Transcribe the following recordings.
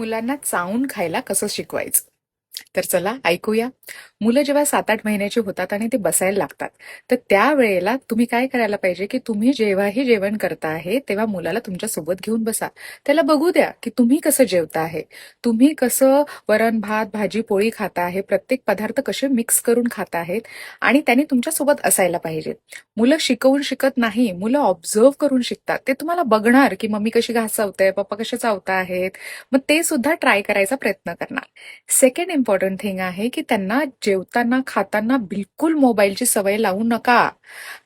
मुलांना चावून खायला कसं शिकवायचं? तर चला ऐकूया. मुलं जेव्हा सात आठ महिन्याची होतात आणि ते बसायला लागतात तर त्यावेळेला तुम्ही काय करायला पाहिजे की तुम्ही जेव्हाही जेवण करता आहे तेव्हा मुलाला तुमच्यासोबत घेऊन बसा. त्याला बघू द्या की तुम्ही कसं जेवता आहे. तुम्ही कसं वरण भात भाजी पोळी खाता आहे प्रत्येक पदार्थ कसे मिक्स करून खाता आहेत आणि त्यांनी तुमच्यासोबत असायला पाहिजे. मुलं शिकवून शिकत नाही मुलं ऑब्झर्व करून शिकतात. ते तुम्हाला बघणार की मम्मी कशी घासवते पप्पा कसे चावता आहेत मग ते सुद्धा ट्राय करायचा प्रयत्न करणार. सेकंड इम्पॉर्टंट थिंग आहे की त्यांना जेवताना खाताना बिलकुल मोबाईलची सवय लावू नका.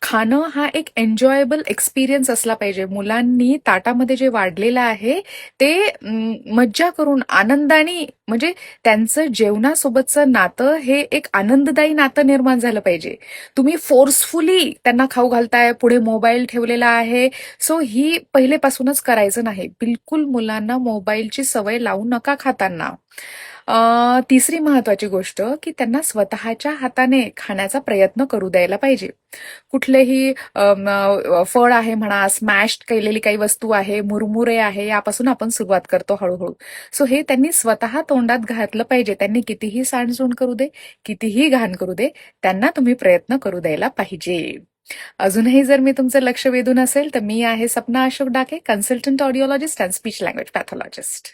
खाणं हा एक एन्जॉयबल एक्सपिरियन्स असला पाहिजे. मुलांनी ताटामध्ये जे वाढलेलं आहे ते मज्जा करून आनंदाने म्हणजे त्यांचं जेवणासोबतचं नातं हे एक आनंददायी नातं निर्माण झालं पाहिजे. तुम्ही फोर्सफुली त्यांना खाऊ घालताय पुढे मोबाईल ठेवलेला आहे. सो ही पहिलेपासूनच करायचं नाही. बिलकुल मुलांना मोबाईलची सवय लावू नका खाताना. तिसरी महत्वाची गोष्ट की त्यांना स्वतःच्या हाताने खाण्याचा प्रयत्न करू द्यायला पाहिजे. कुठलेही फळ आहे म्हणा स्मॅश केलेली काही वस्तू आहे मुरमुरे आहे यापासून आपण सुरुवात करतो हळूहळू. सो हे त्यांनी स्वतः तोंडात घातलं पाहिजे. त्यांनी कितीही सांडसूण करू दे कितीही घाण करू दे त्यांना तुम्ही प्रयत्न करू द्यायला पाहिजे. अजूनही जर मी तुमचं लक्ष वेधून असेल तर मी आहे Sapna Ashok Dake consultant audiologist and speech language pathologist